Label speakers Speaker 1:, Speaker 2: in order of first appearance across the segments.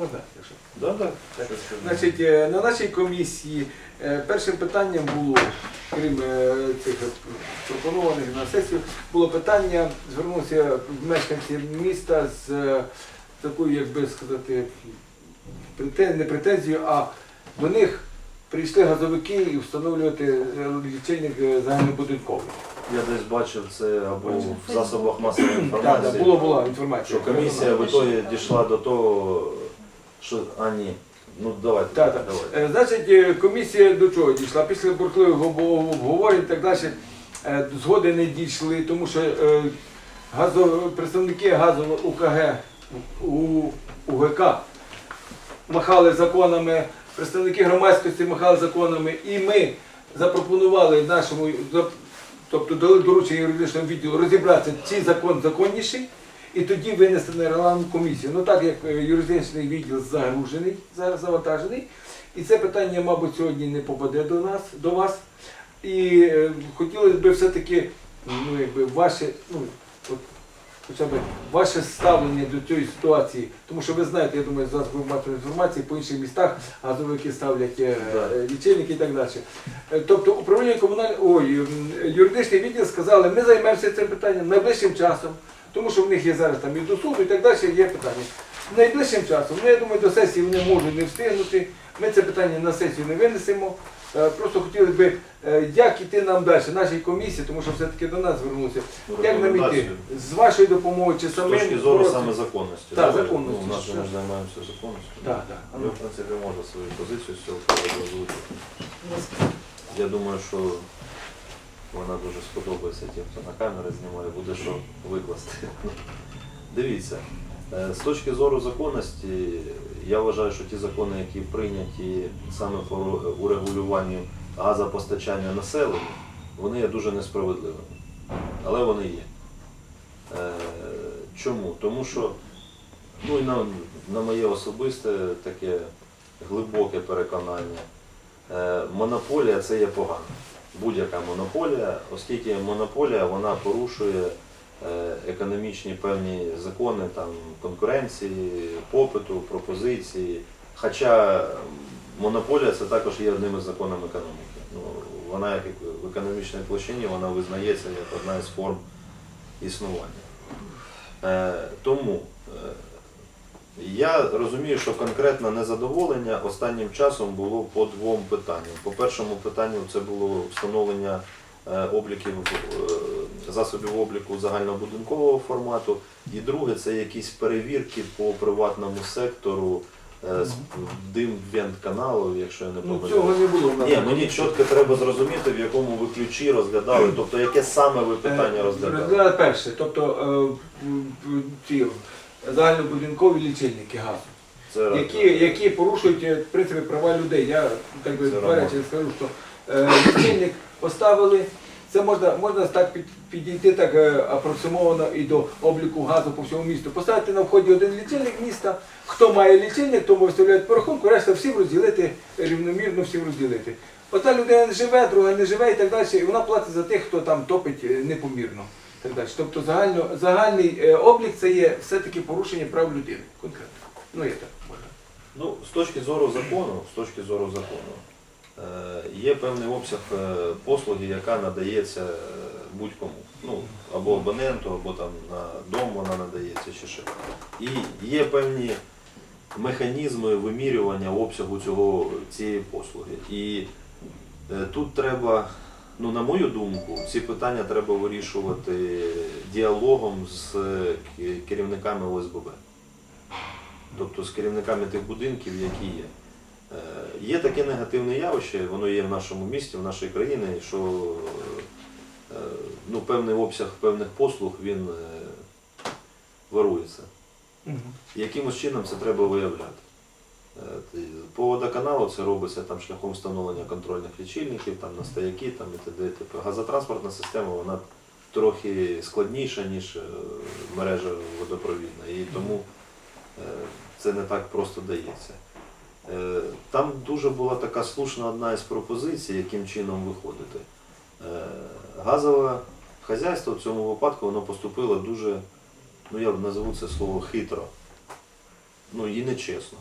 Speaker 1: Можна.
Speaker 2: Да, да.
Speaker 1: Значить, е, на нашій комісії е, першим питанням було, крім е, цих пропонованих на сесію, було питання, звернувся мешканці міста з такою, як би сказати, не претензією, а до них прийшли газовики і встановлювати лічильник загальнобудинковий.
Speaker 2: Я десь бачив це або в засобах масової
Speaker 1: Так, так,
Speaker 2: інформації,
Speaker 1: було, була інформація.
Speaker 2: що комісія в ітогі дійшла до того, що. А ні. Ну давайте.
Speaker 1: Так, так.
Speaker 2: давайте.
Speaker 1: Е, Значить, е, комісія до чого дійшла? Після бурхливих обо- обговорень і так далі е, згоди не дійшли, тому що е, газо, представники газового УКГ у УГК махали законами, представники громадськості махали законами, і ми запропонували нашому, тобто дали доручення юридичному відділу розібратися, чи закон законніший, і тоді винести на регламент комісію. Ну так як е, юридичний відділ загружений, зараз завантажений, і це питання, мабуть, сьогодні не попаде до нас, до вас. І е, хотілося б все-таки, ну якби ваше, ну от хоча б ваше ставлення до цієї ситуації, тому що ви знаєте, я думаю, зараз ви маєте інформації по інших містах, газовики ставлять е, е, лічильники і так далі. Е, Тобто управління комунального ой, юридичний відділ сказали, ми займемося цим питанням найближчим часом, тому що в них є зараз там і до суду, і так далі є питання. Найближчим часом, ну я думаю, до сесії вони можуть не встигнути. Ми це питання на сесію не винесемо. Е, Просто хотіли би, е, як іти нам далі, нашій комісії, тому що все-таки до нас звернулися.
Speaker 2: Ну,
Speaker 1: Як нам іти? З вашою допомогою чи
Speaker 2: З точки зору
Speaker 1: боротися?
Speaker 2: саме законності.
Speaker 1: Так,
Speaker 2: да?
Speaker 1: законності,
Speaker 2: Ну, у нас ми займаємося законністю.
Speaker 1: Так, так.
Speaker 2: Ви, в принципі, можете свою позицію з цього озвучити. Я думаю, що вона дуже сподобається тим, хто на камери знімає, буде що викласти. Дивіться, е, з точки зору законності, я вважаю, що ті закони, які прийняті саме по урегулюванню газопостачання населення, вони є дуже несправедливими. Але вони є. Е, Чому? Тому що, ну і на, на моє особисте таке глибоке переконання, е, монополія це є погано. Будь-яка монополія, оскільки монополія вона порушує е, економічні певні закони там, конкуренції, попиту, пропозиції. Хоча монополія це також є одним із законів економіки. Ну, вона як в економічній площині вона визнається як одна із форм існування. Е, тому е, я розумію, що конкретне незадоволення останнім часом було по двом питанням. По першому питанню це було встановлення е, обліків е, засобів обліку загальнобудинкового формату. І друге це якісь перевірки по приватному сектору е, з дим вент каналу, якщо я не
Speaker 1: Ну цього не було.
Speaker 2: Ні, мені чітко треба зрозуміти, в якому ви ключі розглядали, тобто яке саме ви питання розглядали.
Speaker 1: Розглядали перше, тобто ці загальнобудинкові лічильники газу.
Speaker 2: Це
Speaker 1: які, які порушують е, в принципі права людей. Я так би
Speaker 2: Це
Speaker 1: скажу, що е, лічильник поставили. Це можна, можна так під, підійти так е, апроксимовано і до обліку газу по всьому місту. Поставити на вході один лічильник міста. Хто має лічильник, тому виставляють по рахунку, решта всім розділити рівномірно всім розділити. Одна людина не живе, друга не живе і так далі, і вона платить за тих, хто там топить е, непомірно. Так далі. Тобто загально, загальний е, облік це є все-таки порушення прав людини. Конкретно. Ну є так можна.
Speaker 2: Ну, з точки зору закону, з точки зору закону, е, є певний обсяг е, послуги, яка надається будь-кому. Ну, або абоненту, або там на дом вона надається чи ще. І є певні механізми вимірювання обсягу цього, цієї послуги. І тут треба, ну, на мою думку, ці питання треба вирішувати діалогом з керівниками ОСББ тобто з керівниками тих будинків, які є. Е, Є таке негативне явище, воно є в нашому місті, в нашій країні, що е, ну, певний обсяг певних послуг він е, вирується. І якимось чином це треба виявляти. Е, По водоканалу це робиться там, шляхом встановлення контрольних лічильників, там, на стояки там, і т.д. т.п. Газотранспортна система вона трохи складніша, ніж е, мережа водопровідна. І тому е, це не так просто дається. Там дуже була така слушна одна із пропозицій, яким чином виходити. Газове хазяйство в цьому випадку воно поступило дуже, ну я б назову це слово хитро. ну і нечесно.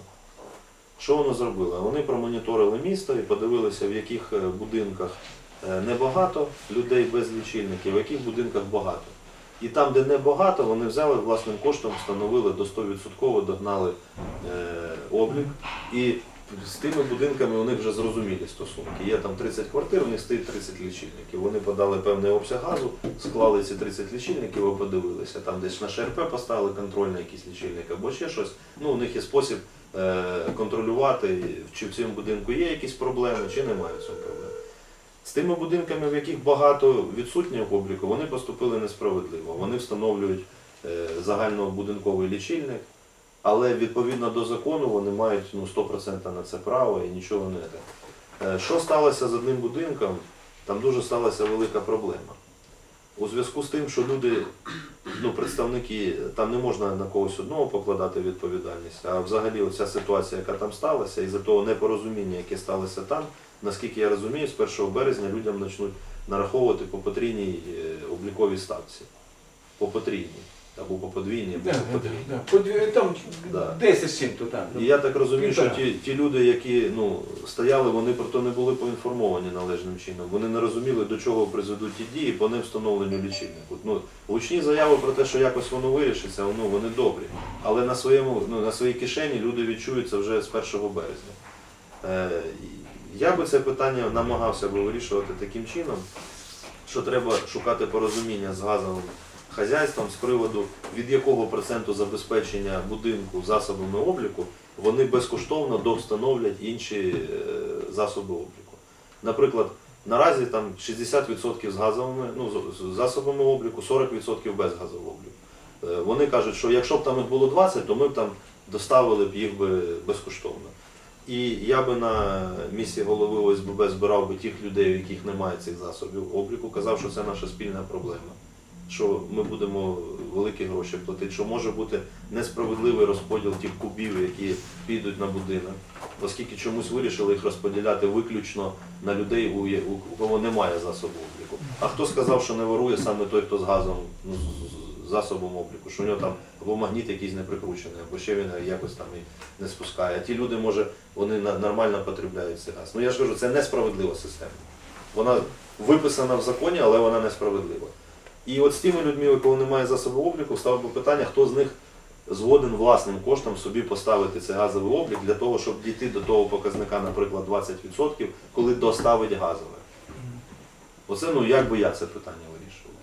Speaker 2: Що воно зробило? Вони промоніторили місто і подивилися, в яких е, будинках е, небагато людей без лічильників, в яких будинках багато. І там, де небагато, вони взяли власним коштом, встановили до 100% догнали е, облік. І з тими будинками у них вже зрозумілі стосунки. Є там 30 квартир, у них стоїть 30 лічильників. Вони подали певний обсяг газу, склали ці 30 лічильників і подивилися. Там десь на ШРП поставили контрольний якийсь лічильник або ще щось. Ну, у них є спосіб контролювати, чи в цьому будинку є якісь проблеми, чи немає в цьому проблем. З тими будинками, в яких багато відсутнього обліку, вони поступили несправедливо. Вони встановлюють е, загальнобудинковий лічильник, але відповідно до закону вони мають ну, 100% на це право і нічого не. Е, Що сталося з одним будинком? Там дуже сталася велика проблема. У зв'язку з тим, що люди, ну, представники, там не можна на когось одного покладати відповідальність, а взагалі оця ситуація, яка там сталася, із-за того непорозуміння, яке сталося там, наскільки я розумію, з 1 березня людям почнуть нараховувати по потрійній е, обліковій ставці. По потрійній. Або по подвійній, або
Speaker 1: Да,
Speaker 2: по
Speaker 1: да,
Speaker 2: потрійній.
Speaker 1: да. Под- Там
Speaker 2: Да.
Speaker 1: 10 з чим-то там.
Speaker 2: І я так розумію, що ті, ті люди, які ну, стояли, вони про то не були поінформовані належним чином. Вони не розуміли, до чого призведуть ті дії по невстановленню лічильнику. Ну, гучні заяви про те, що якось воно вирішиться, ну, вони добрі. Але на, своєму, ну, на своїй кишені люди відчують це вже з 1 березня. Е, я би це питання намагався би вирішувати таким чином, що треба шукати порозуміння з газовим хазяйством з приводу від якого проценту забезпечення будинку засобами обліку вони безкоштовно довстановлять інші е, засоби обліку. Наприклад, наразі там 60% з газовими ну, засобами обліку, 40% без газового обліку. Е, Вони кажуть, що якщо б там їх було 20, то ми б там доставили б їх би безкоштовно. І я би на місці голови ОСББ збирав би тих людей, у яких немає цих засобів обліку, казав, що це наша спільна проблема. Що ми будемо великі гроші платити, що може бути несправедливий розподіл тих кубів, які підуть на будинок, оскільки чомусь вирішили їх розподіляти виключно на людей, у, кого немає засобу обліку. А хто сказав, що не ворує саме той, хто з газом, ну, з- засобом обліку, що у нього там або магніт якийсь не прикручений, або ще він якось там і не спускає. А ті люди, може, вони нормально потребляють цей газ. Ну я ж кажу, це несправедлива система. Вона виписана в законі, але вона несправедлива. І от з тими людьми, у кого немає засобу обліку, ставив би питання, хто з них згоден власним коштом собі поставити цей газовий облік для того, щоб дійти до того показника, наприклад, 20%, коли доставить газове. Оце ну як би я це питання вирішував.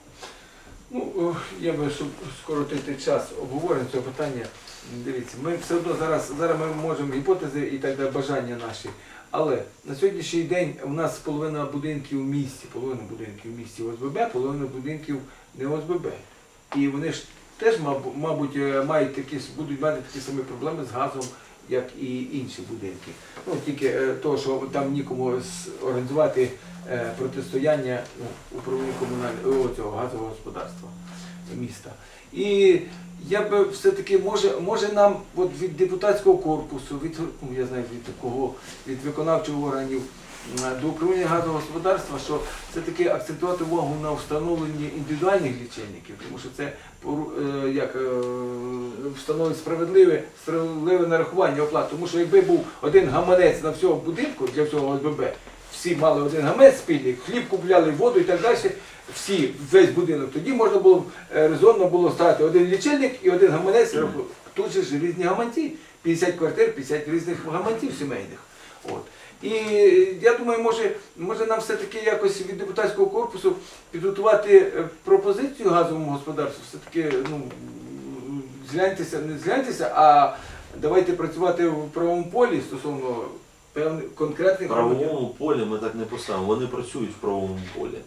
Speaker 1: Ну, я би, щоб скоротити час обговорення цього питання, дивіться, ми все одно зараз, зараз ми можемо гіпотези і так далі, бажання наші. Але на сьогоднішній день у нас половина будинків в місті, половина будинків в місті ОСББ, половина будинків не ОСББ. І вони ж теж, мабу- мабуть, е, мають такі, будуть мати такі самі проблеми з газом, як і інші будинки. Ну, тільки е, того, що там нікому організувати е, протистояння ну, управління комунального цього газового господарства міста. І я би все-таки може, може нам от від депутатського корпусу, від ну, я знаю від кого, від виконавчих органів до управління газового господарства, що все-таки акцентувати увагу на встановленні індивідуальних лічильників, тому що це е, як е, встановить справедливе, справедливе нарахування оплат. Тому що якби був один гаманець на всього будинку для всього ОСББ, всі мали один гаманець спільний, хліб купляли, воду і так далі. Всі, весь будинок. Тоді можна було е, резонно було ставити один лічильник і один гаманець. Тут же ж різні гаманці, 50 квартир, 50 різних гаманців сімейних. От. І я думаю, може, може нам все-таки якось від депутатського корпусу підготувати е, пропозицію газовому господарству, все-таки ну, згляньтеся, не згляньтеся, а давайте працювати в правовому полі стосовно певних
Speaker 2: В правовому полі ми так не поставимо. Вони працюють в правовому полі.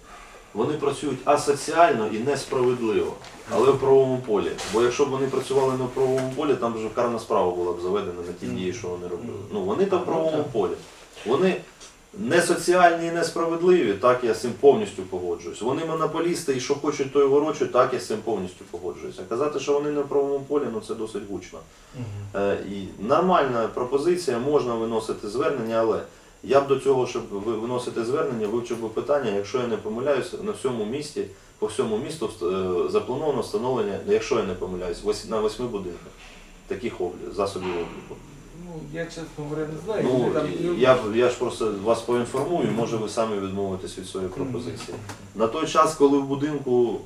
Speaker 2: Вони працюють асоціально і несправедливо, але в правовому полі. Бо якщо б вони працювали на правовому полі, там вже карна справа була б заведена на ті дії, що вони робили. Ну вони там в правовому полі. Вони не соціальні і несправедливі, так я з цим повністю погоджуюсь. Вони монополісти і що хочуть, то й ворочать, так я з цим повністю погоджуюся. Казати, що вони не в правовому полі, ну це досить гучно. Е, І нормальна пропозиція, можна виносити звернення, але я б до цього, щоб виносити звернення, вивчив би питання, якщо я не помиляюся, на всьому місті, по всьому місту е, заплановано встановлення, якщо я не помиляюсь, на восьми будинках. таких облі- засобів обліку.
Speaker 1: Ну, я чесно говоря, не знаю.
Speaker 2: Ну,
Speaker 1: там,
Speaker 2: я, я ж просто вас поінформую, може ви самі відмовитесь від своєї пропозиції. На той час, коли в будинку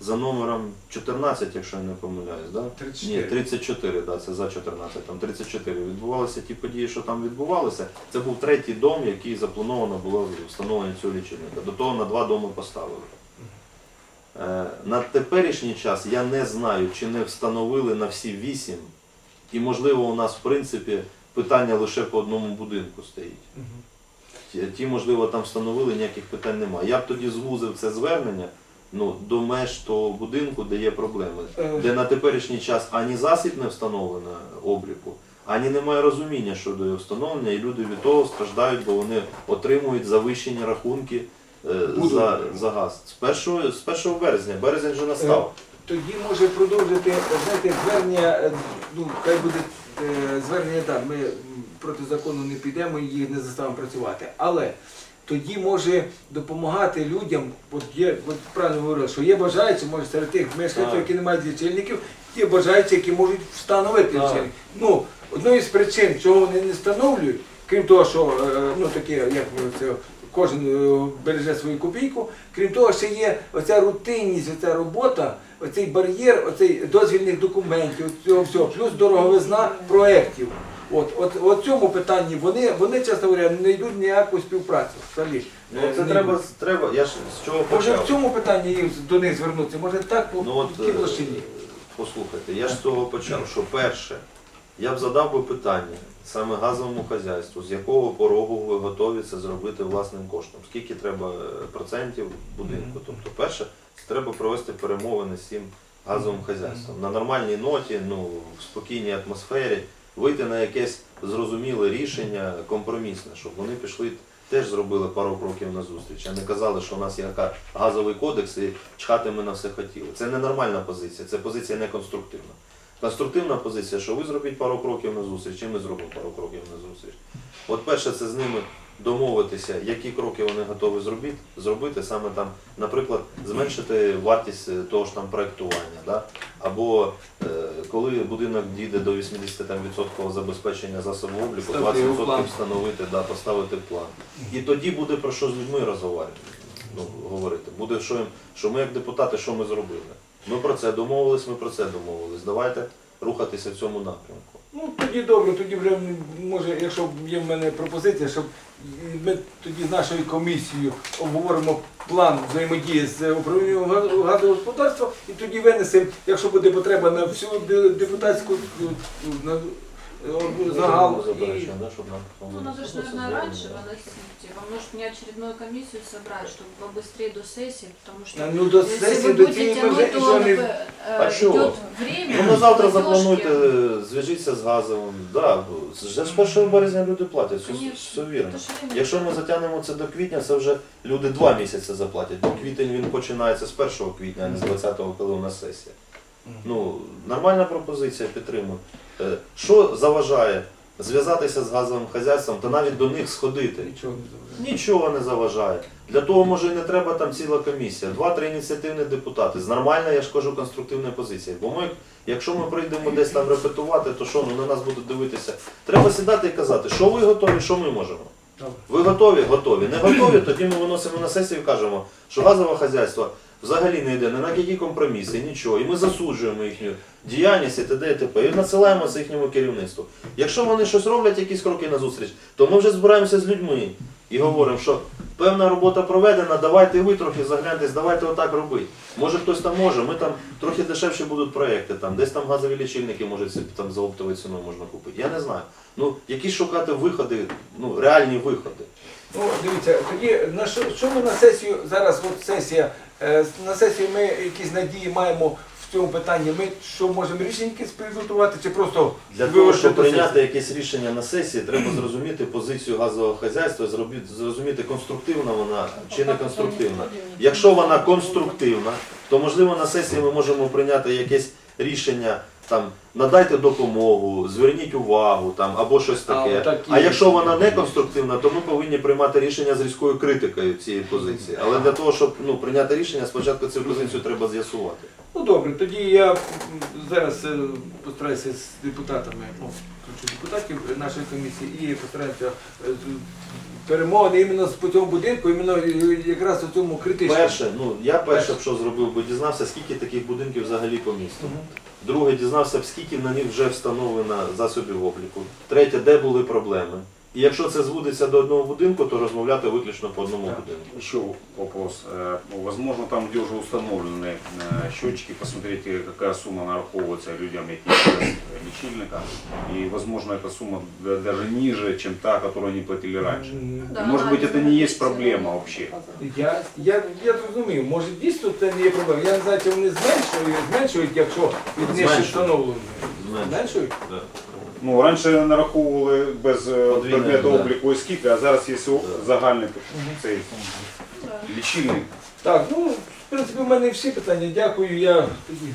Speaker 2: за номером 14, якщо я не помиляюсь, да?
Speaker 1: 34.
Speaker 2: Ні, 34, да, це за 14, там 34. Відбувалися ті події, що там відбувалися. Це був третій дом, який заплановано було встановлення цього лічильника. До того на два доми поставили. Е, на теперішній час я не знаю, чи не встановили на всі вісім. І можливо у нас в принципі питання лише по одному будинку стоїть. Ті, можливо, там встановили, ніяких питань немає. Я б тоді звузив це звернення ну, до меж того будинку, де є проблеми,
Speaker 1: Е.
Speaker 2: де на теперішній час ані засіб не встановлено обліку, ані немає розуміння щодо його встановлення, і люди від того страждають, бо вони отримують завищені рахунки е, за, за газ. З 1, з 1 березня, березень вже настав.
Speaker 1: Тоді може продовжити, знаєте, звернення, е, ну, хай буде е, звернення так, ми проти закону не підемо і не заставимо працювати. Але тоді може допомагати людям, от є, от правильно говорили, що є бажаючі, може серед тих мешканців, які не мають лічильників, є бажаючі, які можуть встановити лічильник. Ну, одною з причин, чого вони не встановлюють, крім того, що е, ну таке, як це. Кожен е, береже свою копійку. Крім того, ще є оця рутинність, оця робота, оцей бар'єр, оцей дозвільних документів, цього всього, плюс дороговизна проєктів. От, от, от цьому питанні вони, вони, чесно говоря, не йдуть ніяку співпрацю. Взагалі.
Speaker 2: Ну,
Speaker 1: Е,
Speaker 2: це
Speaker 1: не
Speaker 2: треба,
Speaker 1: йдуть.
Speaker 2: треба, я ж з чого
Speaker 1: Може в цьому питанні їм до них звернутися, може так по
Speaker 2: Ну от
Speaker 1: тій
Speaker 2: е,
Speaker 1: площині.
Speaker 2: послухайте, я ж з того почав, що перше, я б задав би питання саме газовому хазяйству, з якого порогу ви готові це зробити власним коштом, скільки треба е, процентів будинку. Тобто, перше, треба провести перемовини з цим газовим хазяйством. На нормальній ноті, ну, в спокійній атмосфері, вийти на якесь зрозуміле рішення, компромісне, щоб вони пішли. Теж зробили пару кроків на зустріч, а не казали, що у нас є газовий кодекс і чхати ми на все хотіли. Це ненормальна позиція, це позиція не конструктивна. Позиція, що ви зробіть пару кроків на зустріч, і ми зробимо пару кроків на зустріч. От перше, це з ними домовитися, які кроки вони готові зробити, зробити саме там, наприклад, зменшити вартість е, того ж там проєктування, да? або е, коли будинок дійде до 80% там, відсоткового забезпечення засобу обліку,
Speaker 1: Ставити його в
Speaker 2: 20% встановити, да, поставити план. І тоді буде про що з людьми розговорити, ну, говорити. Буде, що, їм, що ми як депутати, що ми зробили. Ми про це домовились, ми про це домовились. Давайте рухатися в цьому напрямку.
Speaker 1: Ну тоді добре, тоді вже може, якщо є в мене пропозиція, щоб ми тоді з нашою комісією обговоримо план взаємодії з управлінням га- газового господарства і тоді винесемо, якщо буде потреба на всю депутатську е, на, загал.
Speaker 2: Ми
Speaker 1: І,
Speaker 2: заперечуємо, да, щоб нам
Speaker 3: Ну, надо же, наверное, раньше выносить. Типа, может, мне очередную комиссию собрать, чтобы побыстрее до сессии, потому что
Speaker 1: ну до
Speaker 3: если
Speaker 1: сесії
Speaker 3: вы
Speaker 1: до
Speaker 3: будете
Speaker 1: цієї межі
Speaker 3: тянуть,
Speaker 1: і
Speaker 3: то
Speaker 1: що не
Speaker 3: э,
Speaker 2: А чего?
Speaker 3: идет время.
Speaker 2: Ну, на завтра
Speaker 3: платежки.
Speaker 2: заплануйте, зв'яжіться з газовим. Да, вже з 1 березня люди платять, все,
Speaker 3: Конечно.
Speaker 2: все вірно.
Speaker 3: Это ж время.
Speaker 2: Якщо ми затягнемо це до квітня, це вже люди два місяці заплатять. Бо квітень він починається з 1 квітня, а не з 20-го, коли у нас сесія. Ну, нормальна пропозиція, підтримую. Е, Що заважає зв'язатися з газовим хазяйством та навіть до них сходити?
Speaker 1: нічого не зробили.
Speaker 2: Нічого не заважає. Для того може і не треба там ціла комісія. Два-три ініціативні депутати з нормальною, я ж кажу, конструктивною позицією. Бо ми, якщо ми прийдемо десь там репетувати, то що ну, на нас будуть дивитися? Треба сідати і казати, що ви готові, що ми можемо. Ви готові? Готові. Не готові, тоді ми виносимо на сесію і кажемо, що газове хазяйство взагалі не йде ні на які компроміси, нічого. І ми засуджуємо їхню діяльність і т.д. і т.п. І надсилаємо це їхньому керівництву. Якщо вони щось роблять, якісь кроки на зустріч, то ми вже збираємося з людьми і говоримо, що певна робота проведена, давайте ви трохи загляньтесь, давайте отак робити. Може хтось там може, ми там трохи дешевші будуть проекти, там, десь там газові лічильники, може там за оптовою ціною можна купити. Я не знаю. Ну, якісь шукати виходи, ну, реальні виходи.
Speaker 1: Ну, дивіться, тоді на що, що ми на сесію, зараз от сесія, е, на сесію ми якісь надії маємо в цьому питанні. Ми що можемо рішення підготувати, чи просто
Speaker 2: Для того, щоб прийняти якесь рішення на сесії, треба зрозуміти позицію газового хазяйства, зрозуміти, конструктивна вона чи не конструктивна. Якщо вона конструктивна, то можливо на сесії ми можемо прийняти якесь рішення. Там надайте допомогу, зверніть увагу там або щось
Speaker 1: А,
Speaker 2: таке.
Speaker 1: отак і
Speaker 2: А
Speaker 1: є.
Speaker 2: якщо вона не конструктивна, то ми повинні приймати рішення з різкою критикою цієї позиції. Але для того, щоб ну прийняти рішення, спочатку цю позицію треба з'ясувати.
Speaker 1: Ну добре, тоді я зараз е, постараюся з депутатами, ну, включу депутатів нашої комісії і постараюся е, перемовини іменно з цьому будинку, іменно е, якраз у цьому критичному.
Speaker 2: Перше, ну я перше б що зробив, бо дізнався, скільки таких будинків взагалі по місту.
Speaker 1: Мгм.
Speaker 2: Друге, дізнався б, скільки на них вже встановлено засобів обліку. Третє, де були проблеми. І якщо це зводиться до одного будинку, то розмовляти виключно по одному
Speaker 1: Так.
Speaker 2: будинку.
Speaker 4: Еще вопрос. Э, ну, Возможно, там, где уже установлены э, счетчики, посмотрите, какая сумма нараховывается людям этих э, лечильника. И, возможно, эта сумма да- даже ниже, чем та, которую они платили раньше.
Speaker 1: М,
Speaker 3: Да,
Speaker 4: И, Может быть, это не
Speaker 3: анализ
Speaker 4: есть проблема вообще.
Speaker 1: Я, я, я зрозумів, може дійсно це не є проблема. Я не знаю, чи вони зменшують, зменшують, якщо від них
Speaker 2: Зменшують.
Speaker 1: встановлено.
Speaker 2: Зменшують.
Speaker 1: Зменшують?
Speaker 2: Да.
Speaker 4: Ну, раніше нараховували без е,
Speaker 2: Подвійне,
Speaker 4: предмету
Speaker 2: да.
Speaker 4: обліку і скільки, а зараз є загальний цей лічильник.
Speaker 1: Так, ну, в принципі, в мене всі питання. Дякую, я тоді.